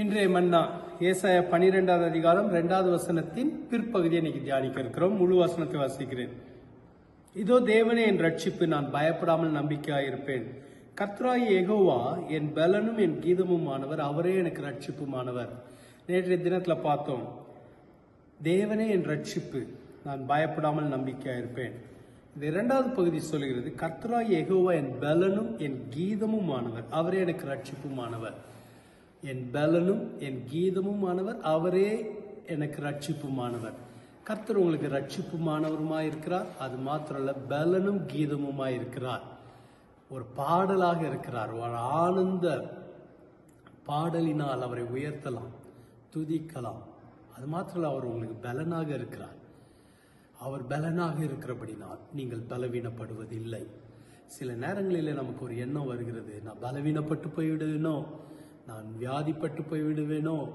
இன்றைய மன்னா ஏசாய பனிரெண்டாவது அதிகாரம் இரண்டாவது வசனத்தின் பிற்பகுதியை இன்னைக்கு தியானிக்க இருக்கிறோம். முழு வசனத்தை வாசிக்கிறேன். இதோ தேவனே என் ரட்சிப்பு நான் பயப்படாமல் நம்பிக்கையாயிருப்பேன். கத்ராய் எகோவா என் பலனும் என் கீதமுமானவர். அவரே எனக்கு ரட்சிப்புமானவர். நேற்றைய தினத்தில் பார்த்தோம். தேவனே என் ரட்சிப்பு நான் பயப்படாமல் நம்பிக்கையாயிருப்பேன். இந்த இரண்டாவது பகுதி சொல்கிறது கத்ரா எகோவா என் பலனும் என் கீதமுமானவர். அவரே எனக்கு ரட்சிப்புமானவர். என் பலனும் என் கீதமுமானவர் அவரே எனக்கு ரட்சிப்புமானவர். கர்த்தர் உங்களுக்கு ரட்சிப்புமானவருமாய் இருக்கிறார் அது மாத்திரல்ல பலனும் கீதமுமாய் இருக்கிறார் ஒரு பாடலாக இருக்கிறார். ஒரு ஆனந்த பாடலினால் அவரை உயர்த்தலாம் துதிக்கலாம். அது மாத்திரமல்ல அவர் உங்களுக்கு பலனாக இருக்கிறார். அவர் பலனாக இருக்கிறபடினால் நீங்கள் பலவீனப்படுவதில்லை. சில நேரங்களில் நமக்கு ஒரு எண்ணம் வருகிறது. நான் பலவீனப்பட்டு போய்விடுவேனோ? நான் வியாதிப்பட்டு போய்விடுவேனோ?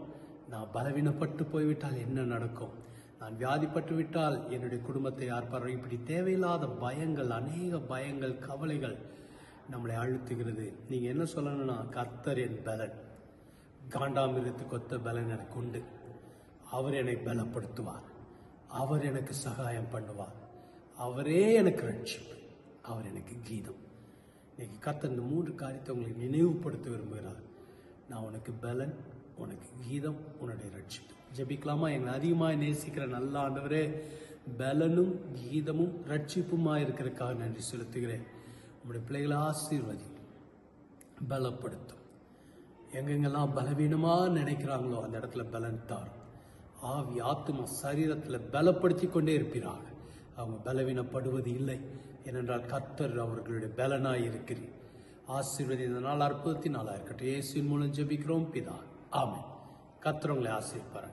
நான் பலவீனப்பட்டு போய்விட்டால் என்ன நடக்கும்? நான் வியாதிப்பட்டு விட்டால் என்னுடைய குடும்பத்தை யார் பார்வை இப்படி தேவையில்லாத பயங்கள் அநேக பயங்கள் கவலைகள் நம்மளை அழுத்துகிறது. நீங்கள் என்ன சொல்லணும்னா கர்த்தர் என் பலன். காண்டாமிருத்து கொத்த பலன் எனக்கு உண்டு. அவர் என்னை பலப்படுத்துவார். அவர் எனக்கு சகாயம் பண்ணுவார். அவரே எனக்கு ரட்சிப்பு. அவர் எனக்கு கீதம். இன்னைக்கு கர்த்தர் இந்த மூன்று காரியத்தை உங்களுக்கு நினைவுபடுத்த விரும்புகிறார். நான் உனக்கு பலன் உனக்கு கீதம் உன்னுடைய ரட்சிப்பு ஜெபிக்கலாமா? எங்களை அதிகமாக நேசிக்கிற நல்ல ஆண்டவரே பலனும் கீதமும் ரட்சிப்புமா இருக்கிறதுக்காக நன்றி செலுத்துகிறேன். உங்களுடைய பிள்ளைகளை ஆசீர்வதி பலப்படுத்தும். எங்கெங்கெல்லாம் பலவீனமாக நினைக்கிறாங்களோ அந்த இடத்துல பலன் தாரும். ஆவி ஆத்மா சரீரத்தில் பலப்படுத்தி கொண்டே இருப்பிறாங்க அவங்க பலவீனப்படுவது இல்லை. ஏனென்றால் கத்தர் அவர்களுடைய பலனாக இருக்கிறேன் ஆசீர்வதி இந்த நாள் அற்புதத்தின் நாளாக இருக்கட்டும். இயேசுவின் மூலம் ஜெபிக்கிறோம் பிதா. ஆமை கத்துறவங்களை உங்களை ஆசீர்வார்